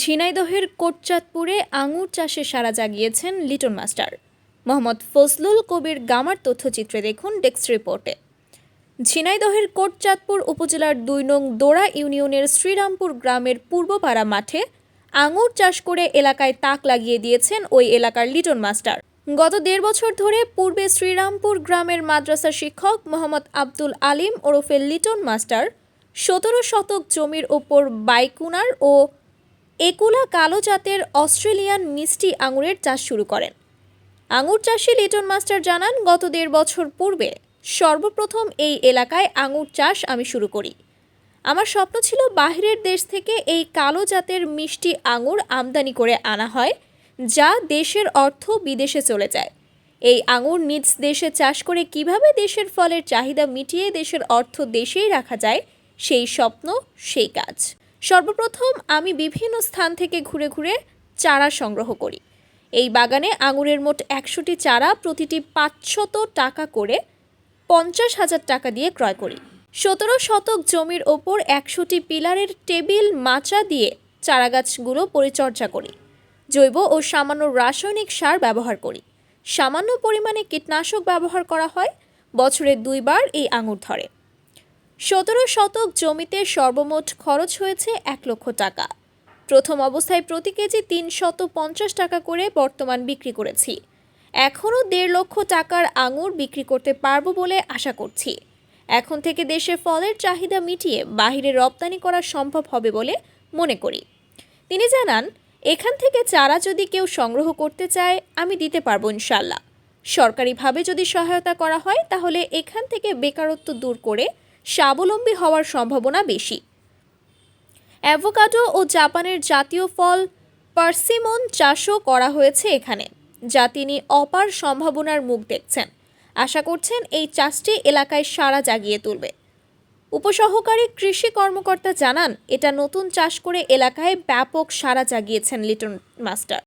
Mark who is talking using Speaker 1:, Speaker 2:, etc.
Speaker 1: ঝিনাইদহের কোটচাঁদপুরে আঙুর চাষে সারা জাগিয়েছেন লিটন মাস্টার। মোহাম্মদ ফজলুল কবির গামার তথ্যচিত্রে দেখুন ডেস্ক রিপোর্টে। ঝিনাইদহের কোটচাঁদপুর উপজেলার দুই নং দোড়া ইউনিয়নের শ্রীরামপুর গ্রামের পূর্বপাড়া মাঠে আঙুর চাষ করে এলাকায় তাক লাগিয়ে দিয়েছেন ওই এলাকার লিটন মাস্টার। গত দেড় বছর ধরে পূর্বে শ্রীরামপুর গ্রামের মাদ্রাসা শিক্ষক মোহাম্মদ আব্দুল আলিম ওরফে লিটন মাস্টার সতেরো শতক জমির ওপর বাইকুনার ও একুলা কালো জাতের অস্ট্রেলিয়ান মিষ্টি আঙুরের চাষ শুরু করেন। আঙুর চাষি লিটন মাস্টার জানান, গত দেড় বছর পূর্বে সর্বপ্রথম এই এলাকায় আঙুর চাষ আমি শুরু করি। আমার স্বপ্ন ছিল বাইরের দেশ থেকে এই কালো জাতের মিষ্টি আঙুর আমদানি করে আনা হয়, যা দেশের অর্থ বিদেশে চলে যায়। এই আঙুর নিজ দেশে চাষ করে কীভাবে দেশের ফলের চাহিদা মিটিয়ে দেশের অর্থ দেশেই রাখা যায়, সেই স্বপ্ন, সেই কাজ। সর্বপ্রথম আমি বিভিন্ন স্থান থেকে ঘুরে ঘুরে চারা সংগ্রহ করি। এই বাগানে আঙুরের মোট একশোটি চারা প্রতিটি পাঁচশত টাকা করে পঞ্চাশ হাজার টাকা দিয়ে ক্রয় করি। সতেরো শতক জমির ওপর একশোটি পিলারের টেবিল মাচা দিয়ে চারাগাছগুলো পরিচর্যা করি। জৈব ও সামান্য রাসায়নিক সার ব্যবহার করি। সামান্য পরিমাণে কীটনাশক ব্যবহার করা হয়। বছরে দুইবার এই আঙুর ধরে। সতেরো শতক জমিতে সর্বমোট খরচ হয়েছে এক লক্ষ টাকা। প্রথম অবস্থায় প্রতি কেজি তিন শত পঞ্চাশ টাকা করে বর্তমান বিক্রি করেছি। এখনও দেড় লক্ষ টাকার আঙুর বিক্রি করতে পারব বলে আশা করছি। এখন থেকে দেশে ফলের চাহিদা মিটিয়ে বাহিরে রপ্তানি করা সম্ভব হবে বলে মনে করি। তিনি জানান, এখান থেকে চারা যদি কেউ সংগ্রহ করতে চায়, আমি দিতে পারব ইনশাল্লাহ সরকারিভাবে যদি সহায়তা করা হয়, তাহলে এখান থেকে বেকারত্ব দূর করে স্বাবলম্বী হওয়ার সম্ভাবনা বেশি। অ্যাভোকাডো ও জাপানের জাতীয় ফল পার্সিমন চাষও করা হয়েছে এখানে, যা তিনি অপার সম্ভাবনার মুখ দেখছেন। আশা করছেন এই চাষটি এলাকায় সাড়া জাগিয়ে তুলবে। উপসহকারী কৃষি কর্মকর্তা জানান, এটা নতুন চাষ করে এলাকায় ব্যাপক সাড়া জাগিয়েছেন লিটন মাস্টার।